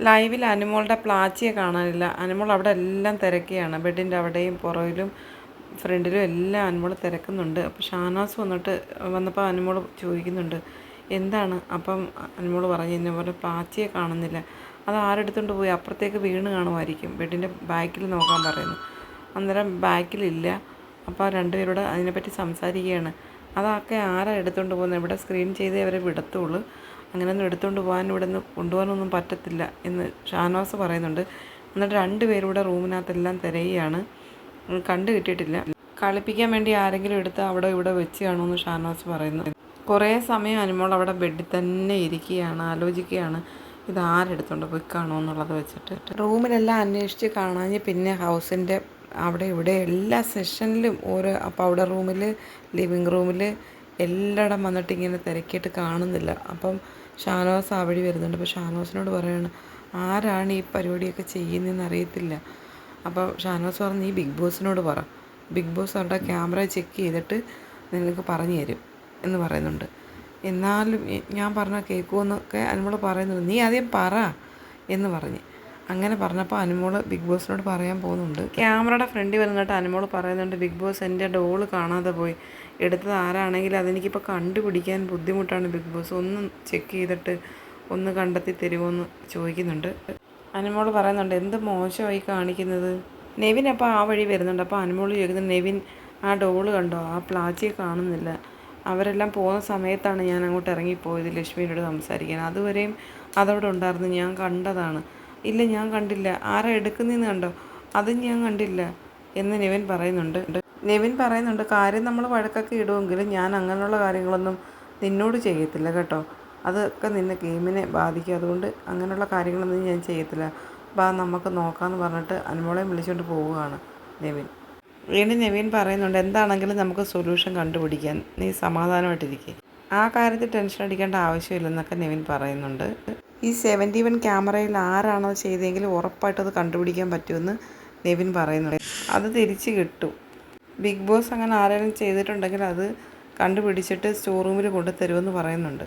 ലൈവിൽ അനുമോളുടെ പ്ലാച്ചിയെ കാണാനില്ല. അനുമോൾ അവിടെ എല്ലാം തിരക്കിയാണ്. ബെഡിന്റെ അവിടെയും പുറകിലും ഫ്രണ്ടിലും എല്ലാം അനുമോൾ തിരക്കുന്നുണ്ട്. അപ്പോൾ ഷാനാസ് വന്നിട്ട് വന്നപ്പോൾ അനുമോൾ ചോദിക്കുന്നുണ്ട് എന്താണ്? അപ്പം അനുമോൾ പറഞ്ഞു ഇന്ന പോലെ പ്ലാച്ചിയെ കാണുന്നില്ല. അത് ആരെടുത്തുകൊണ്ട് പോയി? അപ്പുറത്തേക്ക് വീണ് കാണുമായിരിക്കും. ബെഡിന്റെ ബാക്കിൽ നോക്കാൻ പറയുന്നു. അന്നേരം ബാക്കിലില്ല അപ്പോൾ രണ്ടുപേരോട് അതിനെപ്പറ്റി സംസാരിക്കുകയാണ്. അതൊക്കെ ആരാ എടുത്തുകൊണ്ട് പോകുന്നത് ഇവിടെ സ്ക്രീൻ ചെയ്തേ അവരെ വിടത്തുള്ളൂ. അങ്ങനെയൊന്നും എടുത്തുകൊണ്ട് പോകാൻ ഇവിടെ നിന്ന് കൊണ്ടുപോകാനൊന്നും പറ്റത്തില്ല എന്ന് ഷാനവാസ് പറയുന്നുണ്ട്. എന്നിട്ട് രണ്ടുപേരൂടെ റൂമിനകത്തെല്ലാം തിരയുകയാണ്. കണ്ടു കിട്ടിയിട്ടില്ല. കളിപ്പിക്കാൻ വേണ്ടി ആരെങ്കിലും എടുത്ത് അവിടെ ഇവിടെ വെച്ച് കാണുമെന്ന് ഷാനവാസ് പറയുന്നു. കുറേ സമയം അനുമോൾ അവിടെ ബെഡിൽ തന്നെ ഇരിക്കുകയാണ് ആലോചിക്കുകയാണ്. ഇത് ആരെടുത്തുകൊണ്ട് പോയി കാണുമോ എന്നുള്ളത് വെച്ചിട്ട്. റൂമിലെല്ലാം അന്വേഷിച്ച് കാണാഞ്ഞ് പിന്നെ ഹൗസിന്റെ അവിടെ ഇവിടെ എല്ലാ സെഷനിലും ഓരോ പൗഡർ റൂമിൽ ലിവിങ് റൂമിൽ എല്ലായിടം വന്നിട്ട് ഇങ്ങനെ തിരക്കിയിട്ട് കാണുന്നില്ല. അപ്പം ഷാനവാസ് ആ വഴി വരുന്നുണ്ട്. അപ്പോൾ ഷാനവാസിനോട് പറയാണ് ആരാണ് ഈ പരിപാടിയൊക്കെ ചെയ്യുന്നതെന്ന് അറിയത്തില്ല. അപ്പോൾ ഷാനവാസ് പറഞ്ഞ് ഈ ബിഗ് ബോസിനോട് പറ. ബിഗ് ബോസ് അവരുടെ ക്യാമറ ചെക്ക് ചെയ്തിട്ട് നിങ്ങൾക്ക് പറഞ്ഞു തരും. എന്ന് പറയുന്നുണ്ട്. എന്നാലും ഞാൻ പറഞ്ഞാൽ കേൾക്കുമെന്നൊക്കെ അതിനോട് പറയുന്നുണ്ട്. നീ ആദ്യം പറ. എന്ന് പറഞ്ഞ്. അങ്ങനെ പറഞ്ഞപ്പോൾ അനുമോൾ ബിഗ് ബോസിനോട് പറയാൻ പോകുന്നുണ്ട്. ക്യാമറയുടെ ഫ്രണ്ടിൽ വന്നിട്ട് അനുമോൾ പറയുന്നുണ്ട് ബിഗ് ബോസ് എന്റെ ഡോൾ കാണാതെ പോയി. എടുത്തത് ആരാണെങ്കിൽ അതെനിക്കിപ്പോൾ കണ്ടുപിടിക്കാൻ ബുദ്ധിമുട്ടാണ് ബിഗ് ബോസ്. ഒന്ന് ചെക്ക് ചെയ്തിട്ട് ഒന്ന് കണ്ടെത്തി തരുമോ എന്ന് ചോദിക്കുന്നുണ്ട്. അനുമോൾ പറയുന്നുണ്ട് എന്ത് മോശമായി കാണിക്കുന്നത്? നെവിൻ അപ്പോൾ ആ വഴി വരുന്നുണ്ട്. അപ്പോൾ അനുമോൾ ചോദിക്കുന്നത് നെവിൻ ആ ഡോൾ കണ്ടോ? ആ പ്ലാച്ചിയെ കാണുന്നില്ല. അവരെല്ലാം പോകുന്ന സമയത്താണ് ഞാൻ അങ്ങോട്ട് ഇറങ്ങിപ്പോയത് ലക്ഷ്മിയോട് സംസാരിക്കാൻ. അതുവരെയും അതവിടെ ഉണ്ടായിരുന്നു. ഞാൻ കണ്ടതാണ്. ഇല്ല ഞാൻ കണ്ടില്ല. ആരാ എടുക്കുന്നതെന്ന് കണ്ടോ? അതും ഞാൻ കണ്ടില്ല എന്ന് നിവൻ പറയുന്നുണ്ട്. നെവിൻ പറയുന്നുണ്ട് കാര്യം നമ്മൾ വഴക്കൊക്കെ ഇടുമെങ്കിലും ഞാൻ അങ്ങനെയുള്ള കാര്യങ്ങളൊന്നും നിന്നോട് ചെയ്യത്തില്ല കേട്ടോ. അതൊക്കെ നിന്നെ ഗെയിമിനെ ബാധിക്കും. അതുകൊണ്ട് അങ്ങനെയുള്ള കാര്യങ്ങളൊന്നും ഞാൻ ചെയ്യത്തില്ല. ബാ നമുക്ക് നോക്കാമെന്ന് പറഞ്ഞിട്ട് അനുമോളെയും വിളിച്ചുകൊണ്ട് പോവുകയാണ് നെവിൻ. വീണ്ടും നെവിൻ പറയുന്നുണ്ട് എന്താണെങ്കിലും നമുക്ക് സൊല്യൂഷൻ കണ്ടുപിടിക്കാൻ നീ സമാധാനമായിട്ടിരിക്കുക ആ കാര്യത്തിൽ ടെൻഷൻ അടിക്കേണ്ട ആവശ്യമില്ലെന്നൊക്കെ നെവിൻ പറയുന്നുണ്ട്. ഈ സെവന്റി വൺ ക്യാമറയിൽ ആരാണോ ചെയ്തതെങ്കിൽ ഉറപ്പായിട്ടത് കണ്ടുപിടിക്കാൻ പറ്റുമെന്ന് നെവിൻ പറയുന്നുണ്ട്. അത് തിരിച്ച് കിട്ടും. ബിഗ് ബോസ് അങ്ങനെ ആരെങ്കിലും ചെയ്തിട്ടുണ്ടെങ്കിൽ അത് കണ്ടുപിടിച്ചിട്ട് സ്റ്റോർ റൂമിൽ കൊണ്ടുതരുമെന്ന് പറയുന്നുണ്ട്.